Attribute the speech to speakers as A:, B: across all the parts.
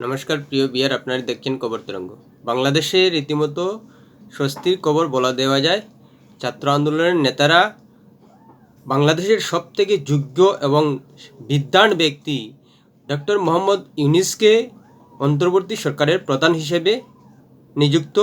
A: নমস্কার, প্রিয় বিয়ার আপনারা দেখছেন খবর তরঙ্গ। বাংলাদেশে রীতিমতো স্বস্তির কবর বলা দেওয়া যায়। ছাত্র আন্দোলনের নেতারা বাংলাদেশের সবথেকে যোগ্য এবং বিদ্বান ব্যক্তি ডক্টর মোহাম্মদ ইউনিসকে অন্তর্বর্তী সরকারের প্রধান হিসেবে নিযুক্ত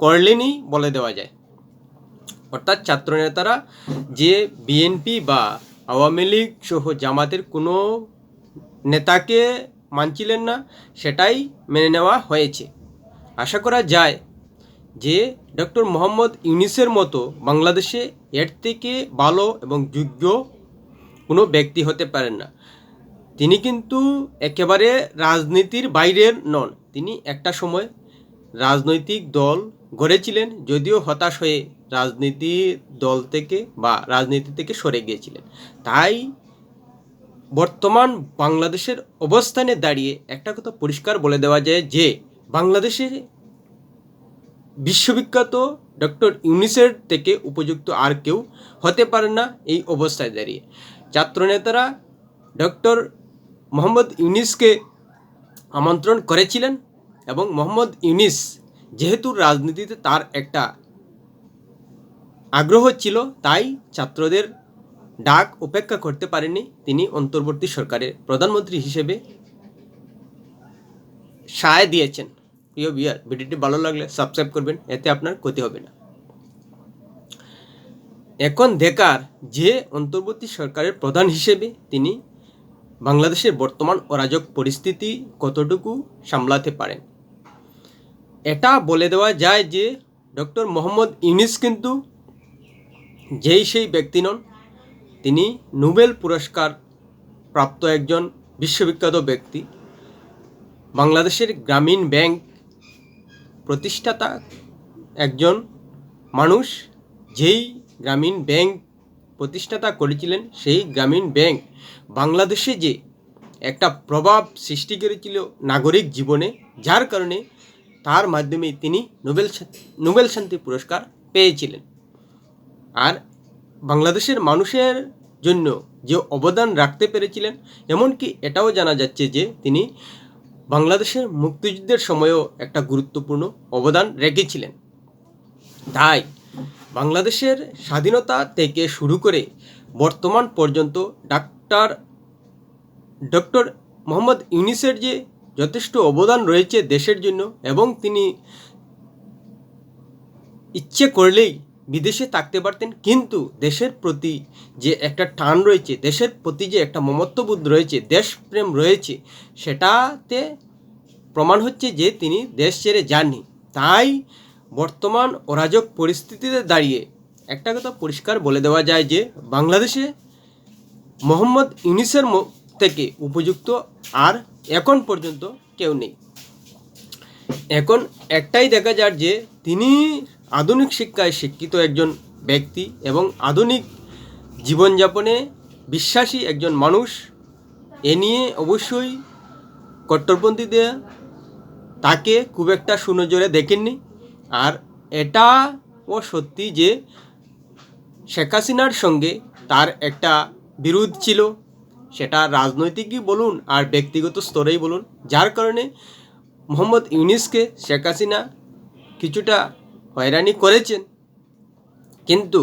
A: করলেনই বলে দেওয়া যায়। অর্থাৎ ছাত্রনেতারা যে বিএনপি বা আওয়ামী লীগ সহ জামাতের কোনো নেতাকে মানছিলেন না, সেটাই মেনে নেওয়া হয়েছে। আশা করা যায় যে ডক্টর মোহাম্মদ ইউনিসের মতো বাংলাদেশে এর থেকে ভালো এবং যোগ্য কোনো ব্যক্তি হতে পারেন না। তিনি কিন্তু একেবারে রাজনীতির বাইরের নন। তিনি একটা সময় রাজনৈতিক দল গড়েছিলেন, যদিও হতাশ হয়ে রাজনীতি দল থেকে বা রাজনীতি থেকে সরে গিয়েছিলেন। তাই বর্তমান বাংলাদেশের অবস্থানে দাঁড়িয়ে একটা কথা পরিষ্কার বলে দেওয়া যায় যে, বাংলাদেশে বিশ্ববিখ্যাত ডক্টর ইউনিসের থেকে উপযুক্ত আর কেউ হতে পারে না এই অবস্থায় দাঁড়িয়ে। ছাত্রনেতারা ডক্টর মোহাম্মদ ইউনিসকে আমন্ত্রণ করেছিলেন এবং মোহাম্মদ ইউনিস যেহেতু রাজনীতিতে তার একটা আগ্রহ ছিল, তাই ছাত্রদের ডাক উপেক্ষা করতে পারেনি তিনি অন্তর্বর্তী সরকারের প্রধানমন্ত্রী হিসেবে সায় দিয়েছেন। প্রিয় বিয়ার ভিডিওটি ভালো লাগলে সাবস্ক্রাইব করবেন, এতে আপনার ক্ষতি হবে না। এখন দেখার যে অন্তর্বর্তী সরকারের প্রধান হিসেবে তিনি বাংলাদেশের বর্তমান অরাজক পরিস্থিতি কতটুকু সামলাতে পারেন? এটা বলে দেওয়া যায় যে ডক্টর মোহাম্মদ ইউনিস কিন্তু যেই সেই ব্যক্তি নন তিনি নোবেল পুরস্কার প্রাপ্ত একজন বিশ্ববিখ্যাত ব্যক্তি। বাংলাদেশের গ্রামীণ ব্যাংক প্রতিষ্ঠাতা একজন মানুষ, যেই গ্রামীণ ব্যাংক প্রতিষ্ঠাতা করেছিলেন, সেই গ্রামীণ ব্যাংক বাংলাদেশে যে একটা প্রভাব সৃষ্টি করেছিল নাগরিক জীবনে, যার কারণে তার মাধ্যমে তিনি নোবেল নোবেল শান্তি পুরস্কার পেয়েছিলেন। আর বাংলাদেশের মানুষের জন্য যে অবদান রাখতে পেরেছিলেন, এমনকি এটাও জানা যাচ্ছে যে তিনি বাংলাদেশের মুক্তিযুদ্ধের সময়ও একটা গুরুত্বপূর্ণ অবদান রেখেছিলেন। তাই বাংলাদেশের স্বাধীনতা থেকে শুরু করে বর্তমান পর্যন্ত ডাক্তার, ডক্টর মোহাম্মদ ইউনিসের যে যথেষ্ট অবদান রয়েছে দেশের জন্য এবং তিনি ইচ্ছে করলেই বিদেশে থাকতে পারতেন, কিন্তু দেশের প্রতি যে একটা টান রয়েছে, দেশের প্রতি যে একটা মমত্ববোধ রয়েছে, দেশপ্রেম রয়েছে, সেটাতে প্রমাণ হচ্ছে যে তিনি দেশ ছেড়ে যাননি। তাই বর্তমান অরাজক পরিস্থিতিতে দাঁড়িয়ে একটা কথা পরিষ্কার বলে দেওয়া যায় যে, বাংলাদেশে মোহাম্মদ ইউনিসের থেকে উপযুক্ত আর এখন পর্যন্ত কেউ নেই। এখন একটাই দেখা যায় যে, তিনি আধুনিক শিক্ষায় শিক্ষিত একজন ব্যক্তি এবং আধুনিক জীবনযাপনে বিশ্বাসী একজন মানুষ, এ নিয়ে অবশ্যই কট্টরপন্থীদের তাকে খুব একটা সুনজরে দেখেননি। আর এটাও সত্যি যে শেখ হাসিনার সঙ্গে তার একটা বিরোধ ছিল, সেটা রাজনৈতিকই বলুন আর ব্যক্তিগত স্তরেই বলুন। যার কারণে মোহাম্মদ ইউনিসকে শেখ হাসিনা কিছুটা হয়রানি করেছেন। কিন্তু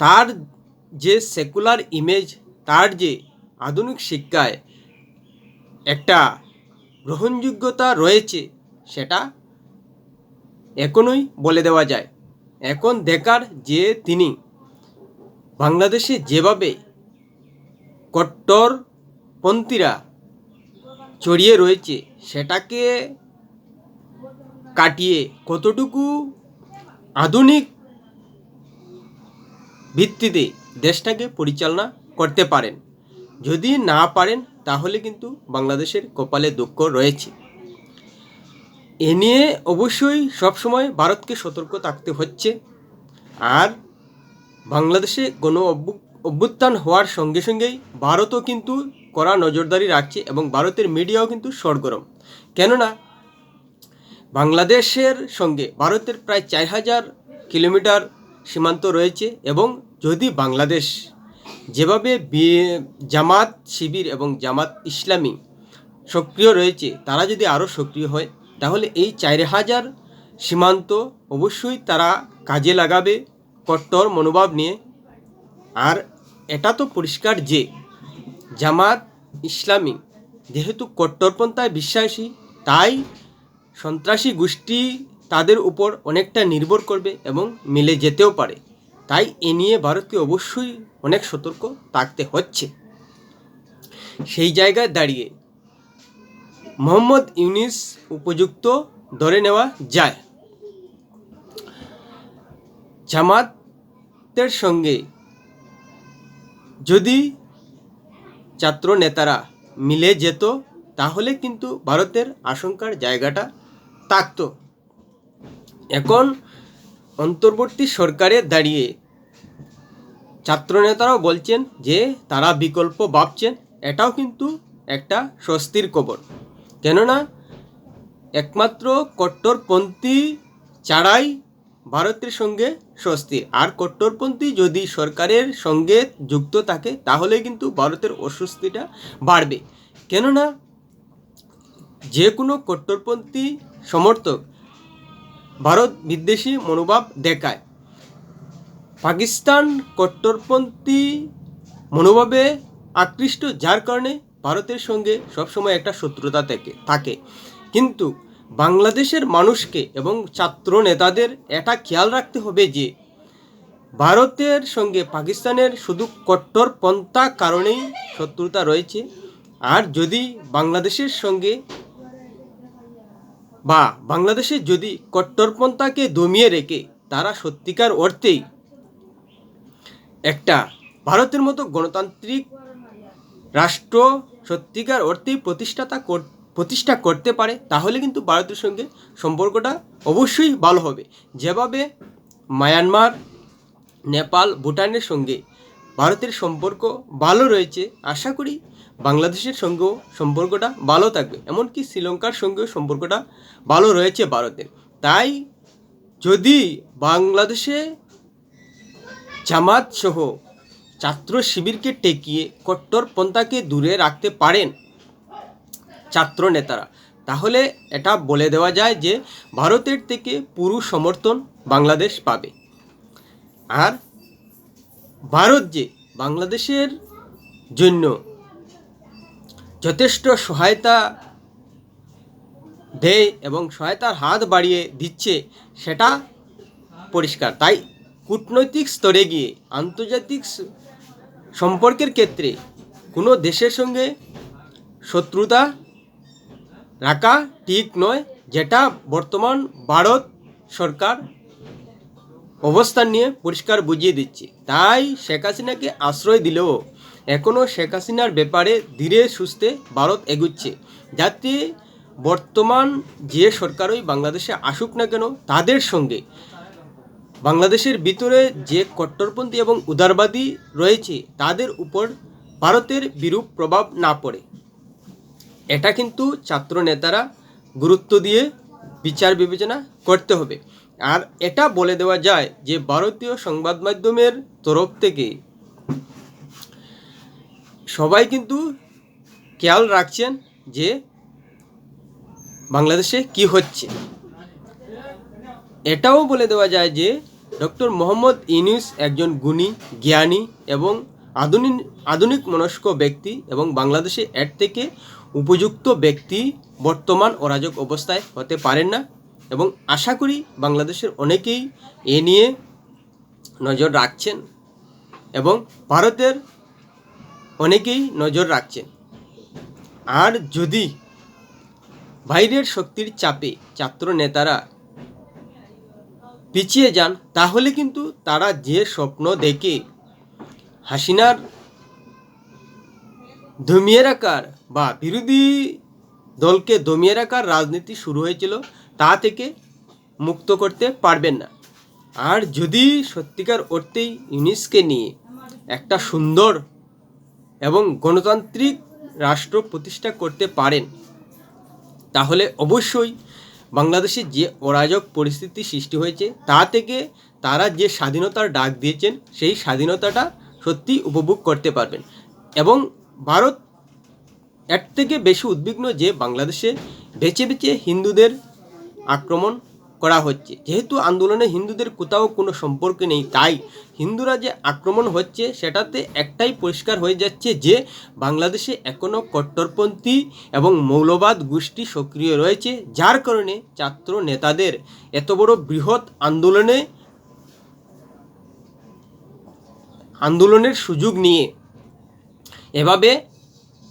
A: তার যে সেকুলার ইমেজ তার যে আধুনিক শিক্ষায় একটা গ্রহণযোগ্যতা রয়েছে, সেটা এখনই বলে দেওয়া যায়। এখন দেখার যে তিনি বাংলাদেশে যেভাবে কট্টরপন্থীরা ছড়িয়ে রয়েছে, সেটাকে কাটিয়ে কতটুকু আধুনিক ভিত্তিতে দেশটাকে পরিচালনা করতে পারেন? যদি না পারেন, তাহলে কিন্তু বাংলাদেশের কপালে দুঃখ রয়েছে। এ নিয়ে অবশ্যই সবসময় ভারতকে সতর্ক থাকতে হচ্ছে। আর বাংলাদেশে অভ্যু- অভ্যুত্থান হওয়ার সঙ্গে সঙ্গেই ভারতও কিন্তু কড়া নজরদারি রাখছে এবং ভারতের মিডিয়াও কিন্তু সরগরম। কেননা বাংলাদেশের সঙ্গে ভারতের প্রায় চার হাজার কিলোমিটার সীমান্ত রয়েছে এবং যদি বাংলাদেশ যেভাবে জামাত শিবির এবং জামাত ইসলামী সক্রিয় রয়েছে, তারা যদি আরও সক্রিয় হয়, তাহলে এই চার হাজার সীমান্ত অবশ্যই তারা কাজে লাগাবে কট্টর মনোভাব নিয়ে। আর এটা তো পরিষ্কার যে জামাত ইসলামী যেহেতু কট্টরপন্থায় বিশ্বাসী, তাই সন্ত্রাসী গোষ্ঠী তাদের উপর অনেকটা নির্ভর করবে এবং মিলে যেতেও পারে। তাই এ নিয়ে ভারতকে অবশ্যই অনেক সতর্ক থাকতে হচ্ছে। সেই জায়গায় দাঁড়িয়ে মোহাম্মদ ইউনিস উপযুক্ত ধরে নেওয়া যায়। জামাতের সঙ্গে যদি ছাত্র নেতারা মিলে যেত, তাহলে কিন্তু ভারতের আশঙ্কার জায়গাটা থাকত এখন অন্তর্বর্তী সরকারে দাঁড়িয়ে ছাত্রনেতারাও বলছেন যে তারা বিকল্প ভাবছেন, এটাও কিন্তু একটা স্বস্তির খবর। কেননা একমাত্র কট্টরপন্থী ছাড়াই ভারতের সঙ্গে স্বস্তি। আর কট্টরপন্থী যদি সরকারের সঙ্গে যুক্ত থাকে, তাহলে কিন্তু ভারতের অস্বস্তিটা বাড়বে। কেননা যে কোনো কট্টরপন্থী সমর্থক, ভারত বিদ্বেষী মনোভাব দেখায়। পাকিস্তান কট্টরপন্থী মনোভাবে আকৃষ্ট, যার কারণে ভারতের সঙ্গে সবসময় একটা শত্রুতা থেকে, থাকে। কিন্তু বাংলাদেশের মানুষকে এবং ছাত্র নেতাদের এটা খেয়াল রাখতে হবে যে, ভারতের সঙ্গে পাকিস্তানের শুধু কট্টরপন্থা কারণেই শত্রুতা রয়েছে। আর যদি বাংলাদেশের সঙ্গে বা বাংলাদেশে যদি কট্টরপন্থাকে দমিয়ে রেখে তারা সত্যিকার অর্থেই একটা ভারতের মতো গণতান্ত্রিক রাষ্ট্র সত্যিকার অর্থেই প্রতিষ্ঠাতা প্রতিষ্ঠা করতে পারে, তাহলে কিন্তু ভারতের সঙ্গে সম্পর্কটা অবশ্যই ভালো হবে। যেভাবে মায়ানমার, নেপাল, ভুটানের সঙ্গে ভারতের সম্পর্ক ভালো রয়েছে, আশা করি বাংলাদেশের সঙ্গেও সম্পর্কটা ভালো থাকবে। এমনকি শ্রীলঙ্কার সঙ্গেও সম্পর্কটা ভালো রয়েছে ভারতের তাই যদি বাংলাদেশে জামাত সহ ছাত্র শিবিরকে টেকিয়ে কট্টরপন্থাকে দূরে রাখতে পারেন ছাত্র নেতারা, তাহলে এটা বলে দেওয়া যায় যে ভারতের থেকে পুরো সমর্থন বাংলাদেশ পাবে। আর ভারত যে বাংলাদেশের জন্য যথেষ্ট সহায়তা দেয় এবং সহায়তার হাত বাড়িয়ে দিচ্ছে, সেটা পরিষ্কার। তাই কূটনৈতিক স্তরে গিয়ে আন্তর্জাতিক সম্পর্কের ক্ষেত্রে কোনো দেশের সঙ্গে শত্রুতা রাখা ঠিক নয়, যেটা বর্তমান ভারত সরকার অবস্থান নিয়ে পরিষ্কার বুঝিয়ে দিচ্ছে। তাই শেখ হাসিনাকে আশ্রয় দিলেও এখনও শেখ হাসিনার ব্যাপারে ধীরে সুস্থে ভারত এগুচ্ছে। যাতে বর্তমান যে সরকারই বাংলাদেশে আসুক না কেন, তাদের সঙ্গে বাংলাদেশের ভিতরে যে কট্টরপন্থী এবং উদারবাদী রয়েছে, তাদের উপর ভারতের বিরূপ প্রভাব না পড়ে। এটা কিন্তু ছাত্র নেতারা গুরুত্ব দিয়ে বিচার বিবেচনা করতে হবে। আর এটা বলে দেওয়া যায় যে, ভারতীয় সংবাদ মাধ্যমের তরফ থেকে সবাই কিন্তু খেয়াল রাখছেন যে বাংলাদেশে কি হচ্ছে। এটাও বলে দেওয়া যায় যে ডক্টর মোহাম্মদ ইউনুস একজন গুণী, জ্ঞানী এবং আধুনিক আধুনিক মনস্ক ব্যক্তি এবং বাংলাদেশে এর থেকে উপযুক্ত ব্যক্তি বর্তমান অরাজক অবস্থায় হতে পারেন না এবং আশা করি বাংলাদেশের অনেকেই এ নিয়ে নজর রাখছেন এবং ভারতের অনেকেই নজর রাখছেন। আর যদি বাইরের শক্তির চাপে ছাত্র নেতারা পিছিয়ে যান, তাহলে কিন্তু তারা যে স্বপ্ন দেখে হাসিনার দমিয়ে রাখার বা বিরোধী দলকে দমিয়ে রাখার রাজনীতি শুরু হয়েছিল, তা থেকে মুক্ত করতে পারবেন না। আর যদি সত্যিকার অর্থেই ইউনিসকে নিয়ে একটা সুন্দর এবং গণতান্ত্রিক রাষ্ট্র প্রতিষ্ঠা করতে পারেন, তাহলে অবশ্যই বাংলাদেশে যে অরাজক পরিস্থিতি সৃষ্টি হয়েছে, তা থেকে তারা যে স্বাধীনতার ডাক দিয়েছেন, সেই স্বাধীনতাটা সত্যি উপভোগ করতে পারবেন। এবং ভারত এর থেকে বেশি উদ্বিগ্ন যে বাংলাদেশে বেছে বেছে হিন্দুদের আক্রমণ করা হচ্ছে। যেহেতু আন্দোলনে হিন্দুদের কোথাও কোনো সম্পর্ক নেই, তাই হিন্দুরা যে আক্রমণ হচ্ছে, সেটাতে একটাই পরিষ্কার হয়ে যাচ্ছে যে বাংলাদেশে এখনও কট্টরপন্থী এবং মৌলবাদ গোষ্ঠী সক্রিয় রয়েছে, যার কারণে ছাত্র নেতাদের এত বড় বৃহৎ আন্দোলনে আন্দোলনের সুযোগ নিয়ে এভাবে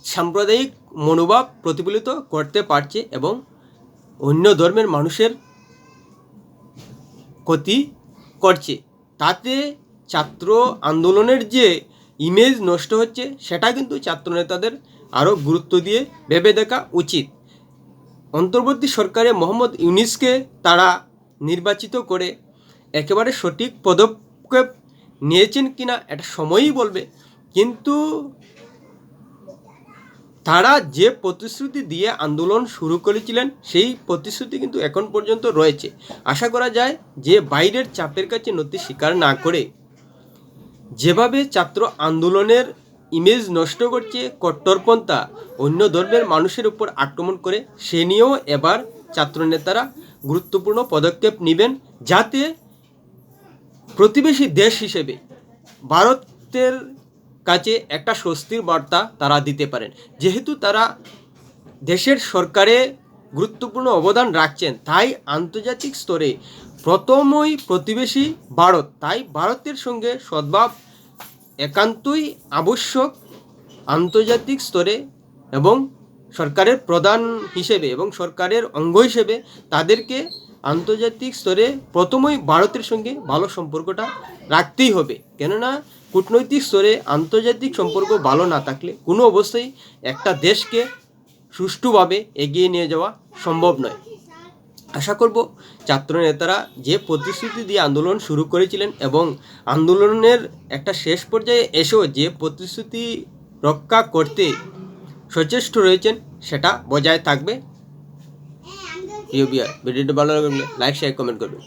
A: সাম্প্রদায়িক মনোভাব প্রতিফলিত করতে পারছে এবং অন্য ধর্মের মানুষের ক্ষতি করছে। তাতে ছাত্র আন্দোলনের যে ইমেজ নষ্ট হচ্ছে, সেটা কিন্তু ছাত্র নেতাদের আরও গুরুত্ব দিয়ে ভেবে দেখা উচিত। অন্তর্বর্তী সরকারে মোহাম্মদ ইউনিসকে তারা নির্বাচিত করে একেবারে সঠিক পদক্ষেপ নিয়েছেন কিনা, এটা সময়ই বলবে। কিন্তু তারা যে প্রতিশ্রুতি দিয়ে আন্দোলন শুরু করেছিলেন, সেই প্রতিশ্রুতি কিন্তু এখন পর্যন্ত রয়েছে। আশা করা যায় যে বাইরের চাপের কাছে নতি স্বীকার না করে যেভাবে ছাত্র আন্দোলনের ইমেজ নষ্ট করছে কট্টরপন্থা অন্য ধর্মের মানুষের উপর আক্রমণ করে, সে নিয়েও এবার ছাত্রনেতারা গুরুত্বপূর্ণ পদক্ষেপ নেবেন যাতে প্রতিবেশী দেশ হিসেবে ভারতের কাছে একটা স্বস্তির বার্তা তারা দিতে পারেন। যেহেতু তারা দেশের সরকারে গুরুত্বপূর্ণ অবদান রাখছেন, তাই আন্তর্জাতিক স্তরে প্রথমই প্রতিবেশী ভারত, তাই ভারতের সঙ্গে সদ্ভাব একান্তই আবশ্যক আন্তর্জাতিক স্তরে এবং সরকারের প্রধান হিসেবে এবং সরকারের অঙ্গ হিসেবে তাদেরকে আন্তর্জাতিক স্তরে প্রথমই ভারতের সঙ্গে ভালো সম্পর্কটা রাখতেই হবে। কেননা কূটনৈতিক স্তরে আন্তর্জাতিক সম্পর্ক ভালো না থাকলে কোনো অবস্থায় একটা দেশকে সুষ্ঠুভাবে এগিয়ে নিয়ে যাওয়া সম্ভব নয়। আশা করব ছাত্র নেতারা যে প্রতিশ্রুতি দিয়ে আন্দোলন শুরু করেছিলেন এবং আন্দোলনের একটা শেষ পর্যায়ে এসেও যে প্রতিশ্রুতি রক্ষা করতে সচেষ্ট রয়েছেন সেটা বজায় থাকবে। বিয়ার ভিডিওটি ভালো লাগলে লাইক শেয়ার কমেন্ট করবেন।